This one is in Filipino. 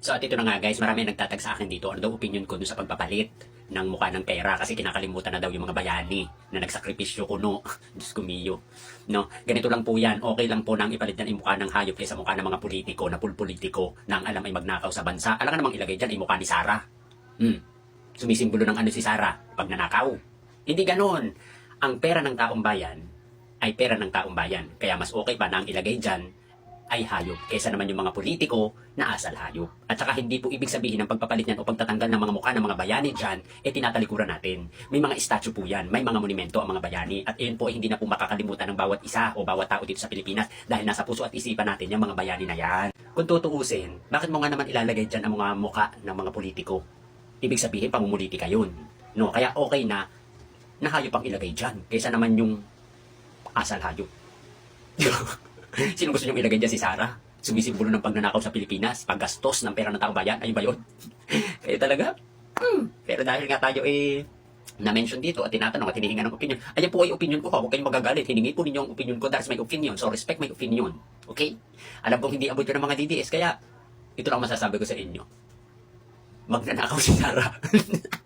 So at ito na nga guys, marami nagtatag sa akin dito. Ano daw opinion ko sa pagpapalit ng mukha ng pera kasi kinakalimutan na daw yung mga bayani na nagsakripisyo kuno. Diyos ko. No, ganito lang po yan. Okay lang po nang ipalit yan yung mukha ng hayop kaysa mukha ng mga politiko na pulpolitiko na ang alam ay magnakaw sa bansa. Alam ka namang ilagay dyan ay mukha ni Sara. Hmm. Sumisimbolo ng ano si Sara pag nanakaw. Hindi ganon. Ang pera ng taong bayan ay pera ng taong bayan. Kaya mas okay pa na ang ilagay dyan ay hayop kaysa naman yung mga politiko na asal hayop. At saka hindi po ibig sabihin ng pagpapalit niyan o pagtatanggal ng mga mukha ng mga bayani dyan, eh tinatalikuran natin. May mga statue po yan, may mga monumento ang mga bayani at iyon po ay hindi na po makakalimutan ng bawat isa o bawat tao dito sa Pilipinas dahil nasa puso at isipan natin yung mga bayani na yan. Kung tutuusin, bakit mo nga naman ilalagay dyan ang mga mukha ng mga politiko? Ibig sabihin, pamumulitika yun. No, kaya okay na na hayop ang ilagay dyan kaysa naman yung asal hayop. Sino gusto niyong ilagay dyan si Sarah? Sumisimbolo ng pagnanakaw sa Pilipinas, paggastos ng pera ng taong bayan, ayun ba yun? Kaya talaga, hmm. pero dahil nga tayo eh, na-mention dito at tinatanong at hinihinga ng opinion. Ayan po ay opinion ko ha, huwag kayong magagalit. Hiningi po ninyo ang opinion ko, that's my opinion. So respect my opinion. Okay? Alam kong hindi abot yun ng mga DDS, kaya ito lang masasabi ko sa inyo. Magnanakaw si Sarah.